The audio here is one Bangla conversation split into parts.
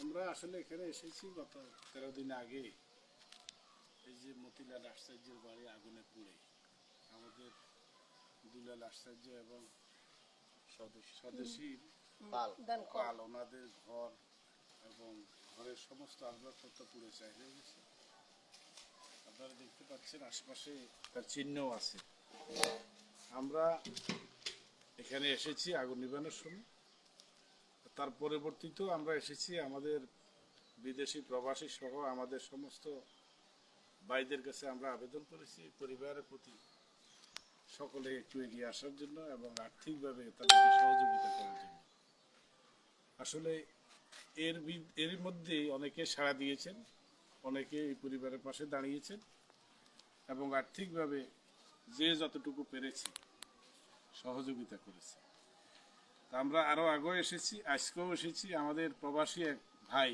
আমরা আসলে এখানে এসেছি গত তেরো দিন আগে। এই যে মতিলাল আশ্চর্যের বাড়ি আগুনে পুড়ে। আমাদের দুলাল আশ্চর্য এবং স্বদেশী পাল। ওনাদের ঘর এবং ঘরের সমস্ত আসবাবপত্র পুড়ে চাই হয়ে গেছে। আপনারা দেখতে পাচ্ছেন আশপাশে তার চিহ্নও আছে। আমরা এখানে এসেছি আগুন নিবানোর সময়। তার পরবর্তীতেও আমরা এসেছি আমাদের বিদেশি প্রবাসী সহ আমাদের সমস্ত ভাইদের কাছে আমরা আবেদন করেছি পরিবারের প্রতি সকলে একটু এগিয়ে আসার জন্য এবং আর্থিকভাবে তাদেরকে সহযোগিতা করার জন্য। আসলে এর এর মধ্যে অনেকে সাড়া দিয়েছেন, অনেকে এই পরিবারের পাশে দাঁড়িয়েছেন এবং আর্থিকভাবে যে যতটুকু পেরেছে সহযোগিতা করেছে। আমরা আরও আগেও এসেছি, আজকেও এসেছি আমাদের প্রবাসী এক ভাই,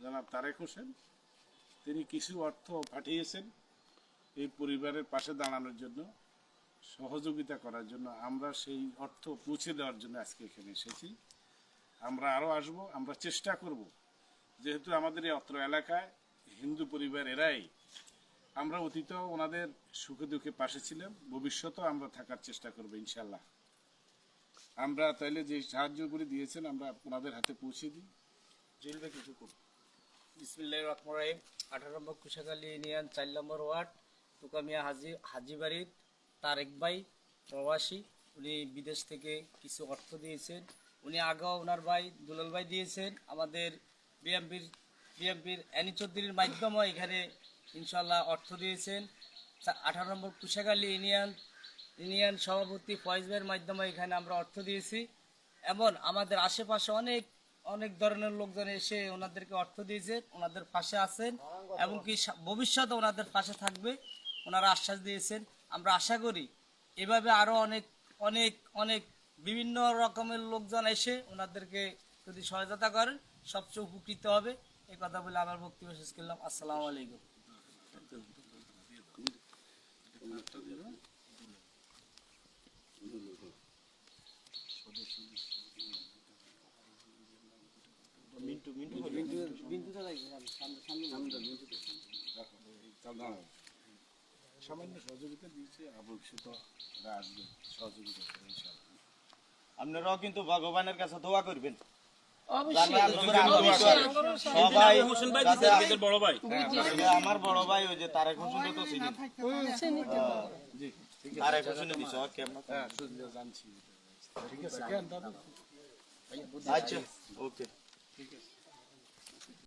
জনাব তারেক হোসেন। তিনি কিছু অর্থ পাঠিয়েছেন এই পরিবারের পাশে দাঁড়ানোর জন্য, সহযোগিতা করার জন্য। আমরা সেই অর্থ পৌঁছে দেওয়ার জন্য আজকে এখানে এসেছি। আমরা আরও আসব, আমরা চেষ্টা করব। যেহেতু আমাদের এই অত্র এলাকায় হিন্দু পরিবার এরাই আমরা অতীতেও ওনাদের সুখে দুঃখে পাশে ছিলাম, ভবিষ্যতেও আমরা থাকার চেষ্টা করব ইনশাল্লাহ। আমরা তাইলে যে সাহায্যগুলি দিয়েছেন, আমরা ওনাদের হাতে পৌঁছে দিই। জেলবে কিছু করব বিসমিল্লাহির রহমানির রহিম। আঠারো নম্বর কুশাখালী ইউনিয়ন চার নম্বর ওয়ার্ড তুকামিয়া হাজি হাজিবাড়ির তারেক ভাই প্রবাসী। উনি বিদেশ থেকে কিছু অর্থ দিয়েছেন। উনি আগেও ওনার ভাই দুলাল ভাই দিয়েছেন। আমাদের বিএমপির বিএমপির অ্যানি চৌধুরীর মাধ্যমেও এখানে ইনশাল্লাহ অর্থ দিয়েছেন। আঠারো নম্বর কুশাখালী ইউনিয়ন ইউনিয়ন সভাপতি ফয়েজ ভাইয়ের মাধ্যমে এখানে আমরা অর্থ দিয়েছি। এমন আমাদের আশেপাশে অনেক অনেক ধরনের লোকজন এসে ওনাদেরকে অর্থ দিয়েছে, ওনাদের পাশে আছেন এবং কি ভবিষ্যতে ওনাদের পাশে থাকবে, ওনারা আশ্বাস দিয়েছেন। আমরা আশা করি এভাবে আরও অনেক অনেক অনেক বিভিন্ন রকমের লোকজন এসে ওনাদেরকে যদি সহায়তা করেন, সবচেয়ে উপকৃত হবে। এই কথা বলে আমার বক্তব্য শেষ করলাম। আসসালামু আলাইকুম। সহযোগিতা আপনারাও কিন্তু ভগবানের কাছে দোয়া করবেন। আমার বড় ভাই ওই যে তারেক হোসেন তো চিনি তারেক হোসেন দিছ কেমন হ্যাঁ জানছি ঠিক আছে। আচ্ছা ওকে। ঠিক আছে।